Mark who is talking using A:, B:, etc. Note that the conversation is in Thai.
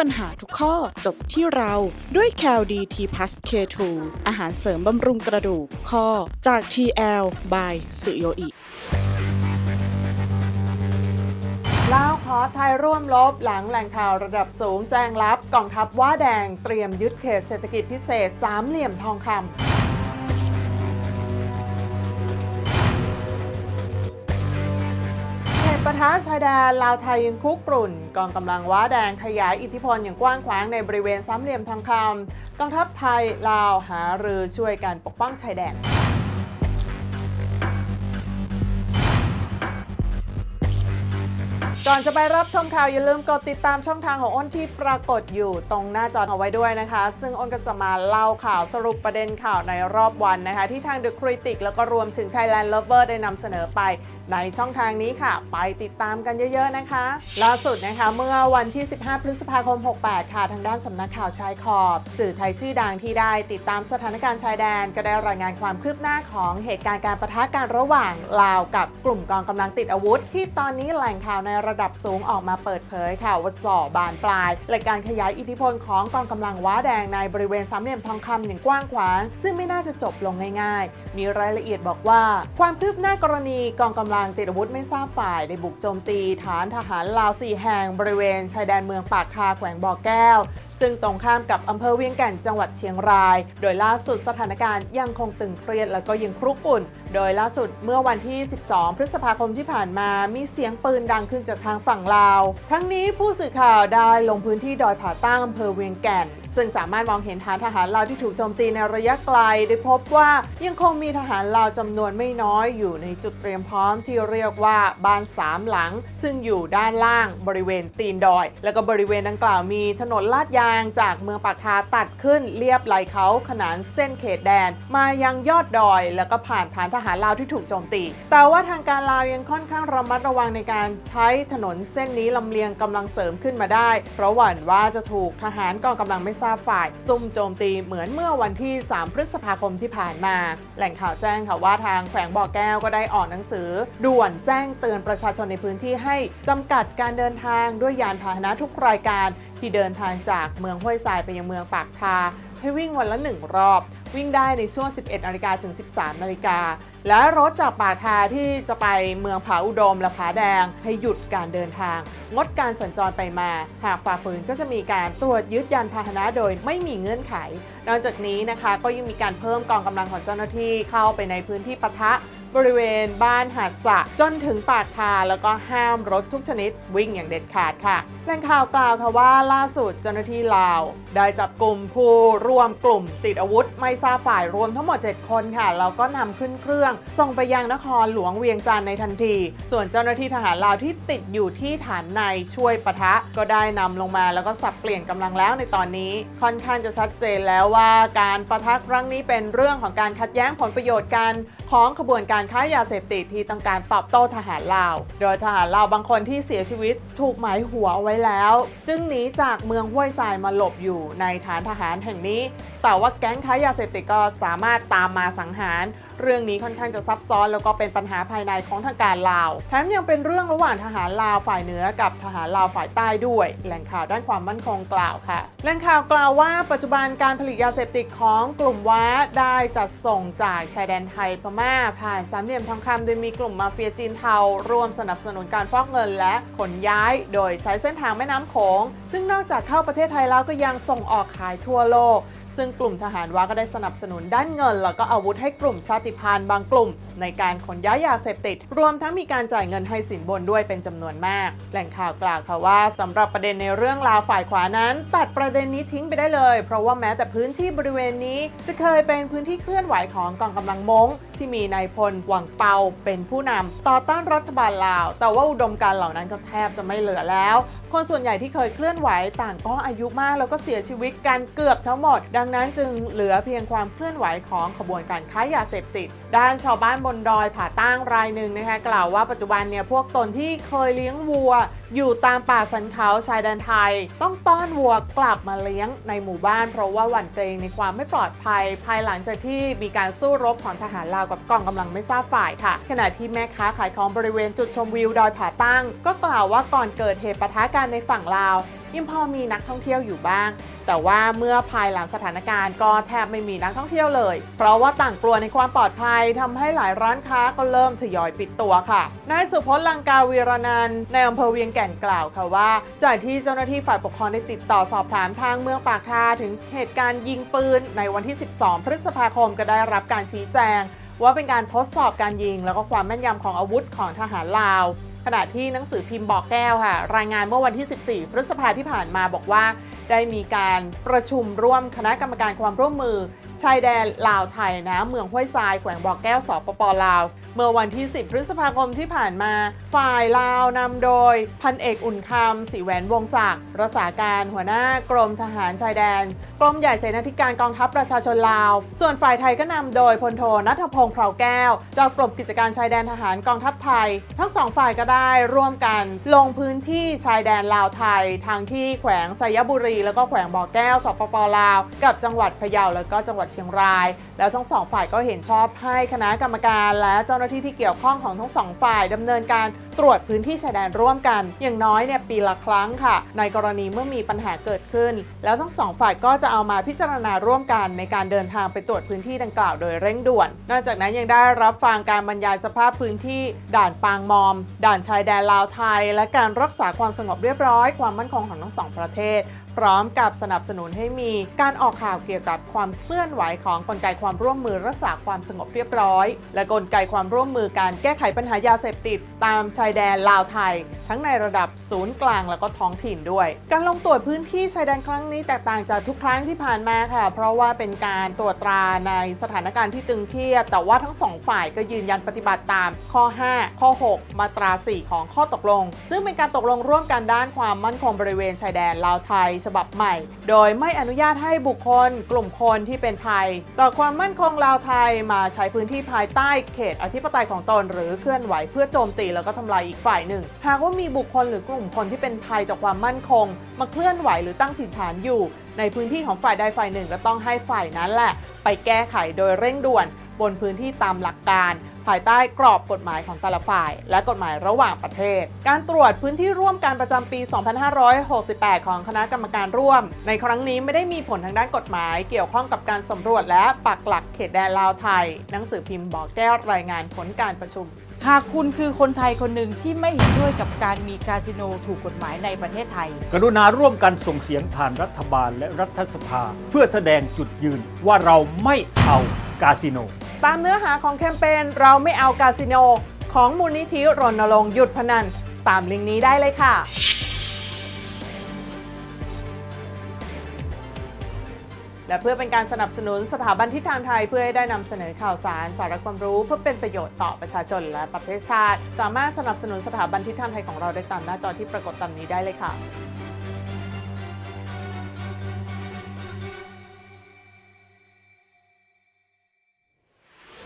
A: ปัญหาทุกข้อจบที่เราด้วย c a l d t p l u s K2 อาหารเสริมบำรุงกระดูกข้อจาก TL by สุโยอิ
B: ลาวขอไทยร่วมลบหลังแหล่งข่าวระดับสูงแจ้งลับกองทัพว้าแดงเตรียมยึดเขตเศรษฐกิจพิเศษสามเหลี่ยมทองคำ เหตุปะทะชายแดนลาวไทยยังคุกกรุ่น กองกำลังว้าแดงขยายอิทธิพลอย่างกว้างขวางในบริเวณสามเหลี่ยมทองคำกองทัพไทยลาวหารือช่วยกันปกป้องชายแดน ก่อนจะไปรับชมข่าวอย่าลืมกดติดตามช่องทางของอ้นที่ปรากฏอยู่ตรงหน้าจอเอาไว้ด้วยนะคะ ซึ่งอ้นก็จะมาเล่าข่าวสรุปประเด็นข่าวในรอบวันนะคะ ที่ทาง The Critic แล้วก็รวมถึง Thailand Lover ได้นำเสนอไป ในช่องทางนี้ค่ะ ไปติดตามกันเยอะๆนะคะ ล่าสุดนะคะเมื่อวันที่ 15 พฤษภาคม 68 ค่ะทางด้านสำนักข่าวชายขอบ สื่อไทยชื่อดังที่ได้ติดตามสถานการณ์ชายแดน ก็ได้รายงานความคืบหน้าของเหตุการณ์การประทะกันระหว่างลาวกับกลุ่มกองกำลังติดอาวุธ ที่ตอนนี้แหล่งข่าวในระระดับสูงออกมาเปิดเผยค่ะว่าส่อบานปลาย และการขยายอิทธิพลของกองกำลังว้าแดงในบริเวณสามเหลี่ยมทองคำอย่างกว้างขวาง ซึ่งไม่น่าจะจบลงง่ายๆ มีรายละเอียดบอกว่า ความคืบหน้ากรณีกองกำลังติดอาวุธไม่ทราบฝ่ายได้บุกโจมตี ฐานทหารลาวสี่แห่งบริเวณชายแดนเมืองปากคาแขวงบ่อแก้ว ซึ่งตรงข้ามกับอำเภอเวียงแก่นจังหวัดเชียงราย โดยล่าสุดสถานการณ์ยังคงตึงเครียดและก็ยังครุกรุ่น โดยล่าสุดเมื่อวันที่ 12 พฤษภาคมที่ผ่านมามีเสียงปืนดังขึ้นจากทางฝั่งลาว ทั้งนี้ผู้สื่อข่าวได้ลงพื้นที่ดอยผาตั้งอำเภอเวียงแก่น ซึ่งสามารถมองเห็นฐานทหารลาวที่ถูกโจมตีในระยะไกล ได้พบว่ายังคงมีทหารลาวจำนวนไม่น้อยอยู่ในจุดเตรียมพร้อมที่เรียกว่าบ้านสามหลัง ซึ่งอยู่ด้านล่างบริเวณตีนดอย แล้วก็บริเวณดังกล่าวมีถนนลาดยางงจากเมืองปากคาตัดขึ้นเรียบไหลเขาขนานเส้นเขตแดน มายังยอดดอย แล้วก็ผ่านฐานทหารลาวที่ถูกโจมตี แต่ว่าทางการลาวยังค่อนข้างระมัดระวังในการใช้ถนนเส้นนี้ลำเลียงกำลังเสริมขึ้นมาได้ เพราะหวั่นว่าจะถูกทหารกองกำลังไม่ทราบฝ่าย ซุ่มโจมตีเหมือนเมื่อวันที่ 3 พฤษภาคมที่ผ่านมา แหล่งข่าวแจ้งค่ะว่าทางแขวงบ่อแก้วก็ได้ออกหนังสือ ด่วนแจ้งเตือนประชาชนในพื้นที่ให้จำกัดการเดินทางด้วยยานพาหนะทุกรายการ ที่เดินทางจากเมืองห้วยทรายไปยังเมืองปากทา ให้วิ่งวันละหนึ่งรอบ วิ่งได้ในช่วง 11นาฬิกาถึง 13นาฬิกาและรถจากปากทาที่จะไปเมืองผาอุดมและผาแดง ให้หยุดการเดินทาง งดการสัญจรไปมา หากฝ่าฝืนก็จะมีการตรวจยึดยานพาหนะโดยไม่มีเงื่อนไข นอกจากนี้นะคะก็ยังมีการเพิ่มกองกำลังของเจ้าหน้าที่เข้าไปในพื้นที่ปะทะ บริเวณบ้านหาดสะจนถึงปากทาแล้วก็ห้ามรถทุกชนิดวิ่งอย่างเด็ดขาดค่ะแหล่งข่าวกล่าวค่ะว่าล่าสุดเจ้าหน้าที่ลาว ได้จับกลุ่มผู้ร่วมกลุ่มติดอาวุธ ไม่ทราบฝ่ายรวมทั้งหมด 7 คนค่ะแล้วก็นำขึ้นเครื่อง ส่งไปยังนครหลวงเวียงจันทร์ในทันที ส่วนเจ้าหน้าที่ทหารลาวที่ติดอยู่ที่ฐานในช่วยปะทะ ก็ได้นำลงมาแล้วก็สับเปลี่ยนกำลังแล้วในตอนนี้ค่อนข้างจะชัดเจนแล้วว่าการปะทะครั้งนี้เป็นเรื่องของการขัดแย้งผลประโยชน์กัน ของขบวนการค้ายาเสพติดที่ต้องการตอบโต้ทหารลาว โดยทหารลาวบางคนที่เสียชีวิตถูกหมายหัวไว้แล้ว จึงหนีจากเมืองห้วยทรายมาหลบอยู่ในฐานทหารแห่งนี้ แต่ว่าแก๊งค้ายาเสพติดก็สามารถตามมาสังหาร เรื่องนี้ค่อนข้างจะซับซ้อน แล้วก็เป็นปัญหาภายในของทางการลาว แถมยังเป็นเรื่องระหว่างทหารลาวฝ่ายเหนือกับทหารลาวฝ่ายใต้ด้วย แหล่งข่าวด้านความมั่นคงกล่าวค่ะ แหล่งข่าวกล่าวว่าปัจจุบันการผลิตยาเสพติดของกลุ่มว้าได้จัดส่งจากชายแดนไทยพม่า ผ่านสามเหลี่ยมทองคำโดยมีกลุ่มมาเฟียจีนเทาร่วมสนับสนุนการฟอกเงินและขนย้าย โดยใช้เส้นทางแม่น้ำโขงซึ่งนอกจากเข้าประเทศไทยแล้วก็ยังส่งออกขายทั่วโลก ซึ่งกลุ่มทหารวาก็ได้สนับสนุนด้านเงิน แล้วก็อาวุธให้กลุ่มชาติพันธุ์บางกลุ่ม ในการขนย้ายยาเสพติด รวมทั้งมีการจ่ายเงินให้สินบนด้วยเป็นจำนวนมาก แหล่งข่าวกล่าวค่ะว่าสำหรับประเด็นในเรื่องราวฝ่ายขวานั้น ตัดประเด็นนี้ทิ้งไปได้เลย เพราะว่าแม้แต่พื้นที่บริเวณนี้ จะเคยเป็นพื้นที่เคลื่อนไหวของกองกำลังมงที่มีนายพลหวังเปาเป็นผู้นำต่อต้านรัฐบาลลาว แต่ว่าอุดมการเหล่านั้นก็แทบจะไม่เหลือแล้ว คนส่วนใหญ่ที่เคยเคลื่อนไหวต่างก็อายุมากแล้วก็เสียชีวิตกันเกือบทั้งหมดดังนั้นจึงเหลือเพียงความเคลื่อนไหวของขบวนการค้ายาเสพติด ด้านชาวบ้านบนดอยผาตั้งรายหนึ่งนะคะกล่าวว่าปัจจุบันเนี่ยพวกตนที่เคยเลี้ยงวัว อยู่ตามป่าสันเขาชายแดนไทย ต้องต้อนวัวกลับมาเลี้ยงในหมู่บ้าน เพราะว่าหวั่นเกรงในความไม่ปลอดภัย ภายหลังจากที่มีการสู้รบของทหารลาวกับกองกำลังไม่ทราบฝ่ายค่ะ ขณะที่แม่ค้าขายของบริเวณจุดชมวิวดอยผาตั้ง ก็กล่าวว่าก่อนเกิดเหตุปะทะกันในฝั่งลาว ยังพอมีนักท่องเที่ยวอยู่บ้าง แต่ว่าเมื่อภายหลังสถานการณ์ก็แทบไม่มีนักท่องเที่ยวเลย เพราะว่าต่างกลัวในความปลอดภัยทำให้หลายร้านค้าก็เริ่มทยอยปิดตัวค่ะนายสุพจน์ลังกาวีรนันในอำเภอเวียงแก่นกล่าวค่ะว่า จากที่เจ้าหน้าที่ฝ่ายปกครองได้ติดต่อสอบถามทางเมืองปากท่าถึงเหตุการณ์ยิงปืนในวันที่ 12 พฤษภาคมก็ได้รับการชี้แจง ว่าเป็นการทดสอบการยิง แล้วก็ความแม่นยำของอาวุธของทหารลาว ขณะที่หนังสือพิมพ์บอกแก้วค่ะ รายงานเมื่อวันที่ 14 พฤษภาที่ผ่านมาบอกว่า ได้มีการประชุมร่วมคณะกรรมการความร่วมมือ ชายแดนลาวไทยนะเมืองห้วยทรายแขวงบ่อแก้วสปปลาว เมื่อวันที่ 10 พฤษภาคมที่ผ่านมา ฝ่ายลาวนำโดย พันเอกอุ่นคำสีแหวนวงศักดิ์รักษาการหัวหน้ากรมทหารชายแดนกรมใหญ่เสนาธิการกองทัพประชาชนลาว ส่วนฝ่ายไทยก็นำโดยพลโทนัทพงษ์เผาแก้วจากกรมกิจการชายแดนทหารกองทัพไทย ทั้งสองฝ่ายก็ได้ร่วมกัน ลงพื้นที่ชายแดนลาวไทยทางที่แขวงไซยบุรี แล้วก็แขวงบ่อแก้วสปปลาว กับจังหวัดพะเยาแล้วก็จังหวัดเชียงราย แล้วทั้งสองฝ่ายก็เห็นชอบให้คณะกรรมการ และเจ้าหน้าที่ที่เกี่ยวข้องของทั้งสองฝ่ายดำเนินการตรวจพื้นที่ชายแดนร่วมกัน อย่างน้อยเนี่ยปีละครั้งค่ะ ในกรณีเมื่อมีปัญหาเกิดขึ้น แล้วทั้งสองฝ่ายก็จะเอามาพิจารณาร่วมกันในการเดินทางไปตรวจพื้นที่ดังกล่าวโดยเร่งด่วน นอกจากนั้นยังได้รับฟังการบรรยายสภาพพื้นที่ด่านปางมอม ด่านชายแดนลาวไทย และการรักษาความสงบเรียบร้อย ความมั่นคงของทั้งสองประเทศ พร้อมกับสนับสนุนให้มีการออกข่าวเกี่ยวกับความเคลื่อนไหวของกลไกความร่วมมือรักษาความสงบเรียบร้อย และกลไกความร่วมมือการแก้ไขปัญหายาเสพติด ตามชายแดนลาวไทย ทั้งในระดับศูนย์กลางแล้วก็ท้องถิ่นด้วย การลงตรวจพื้นที่ชายแดนครั้งนี้แตกต่างจากทุกครั้งที่ผ่านมาค่ะ เพราะว่าเป็นการตรวจตราในสถานการณ์ที่ตึงเครียด แต่ว่าทั้งสองฝ่ายก็ยืนยันปฏิบัติตามข้อ 5 ข้อ 6 มาตรา 4 ของข้อตกลง ซึ่งเป็นการตกลงร่วมกันด้านความมั่นคงบริเวณชายแดนลาวไทยฉบับใหม่ โดยไม่อนุญาตให้บุคคลกลุ่มคนที่เป็นภัย ต่อความมั่นคงลาวไทยมาใช้พื้นที่ภายใต้เขตอธิปไตยของตนหรือเคลื่อนไหวเพื่อโจมตีแล้วก็ทำลายอีกฝ่ายหนึ่ง หากว่ามีบุคคลหรือกลุ่มคนที่เป็นภัยต่อความมั่นคง มาเคลื่อนไหวหรือตั้งถิ่นฐานอยู่ ในพื้นที่ของฝ่ายใดฝ่ายหนึ่งก็ต้องให้ฝ่ายนั้นแหละ ไปแก้ไขโดยเร่งด่วน บนพื้นที่ตามหลักการ ภายใต้กรอบกฎหมายของแต่ละฝ่าย และกฎหมายระหว่างประเทศ การตรวจพื้นที่ร่วมการประจำปี 2568 ของคณะกรรมการร่วม ในครั้งนี้ไม่ได้มีผลทางด้านกฎหมาย เกี่ยวข้องกับการสำรวจและปักหลักเขตแดนลาวไทย หนังสือพิมพ์บอกแก้วรายงานผลการประชุม
C: หากคุณคือคนไทยคนหนึ่งที่ไม่เห็นด้วยกับการมีคาสิโนถูกกฎหมายในประเทศไทย
D: กรุณาร่วมกันส่งเสียงผ่านรัฐบาลและรัฐสภา เพื่อแสดงจุดยืนว่าเราไม่เอากาสิโน
B: ตามเนื้อหาของแคมเปญเราไม่เอาคาสิโน ของมูลนิธิรณรงค์หยุดพนัน ตามลิงก์นี้ได้เลยค่ะและเพื่อเป็นการสนับสนุนสถาบันทิศทางไทยเพื่อให้ได้นำเสนอข่าวสาร สาระความรู้เพื่อเป็นประโยชน์ต่อประชาชนและประเทศชาติ สามารถสนับสนุนสถาบันทิศทางไทยของเราได้ตามหน้าจอที่ปรากฏตามนี้ได้เลยค่ะ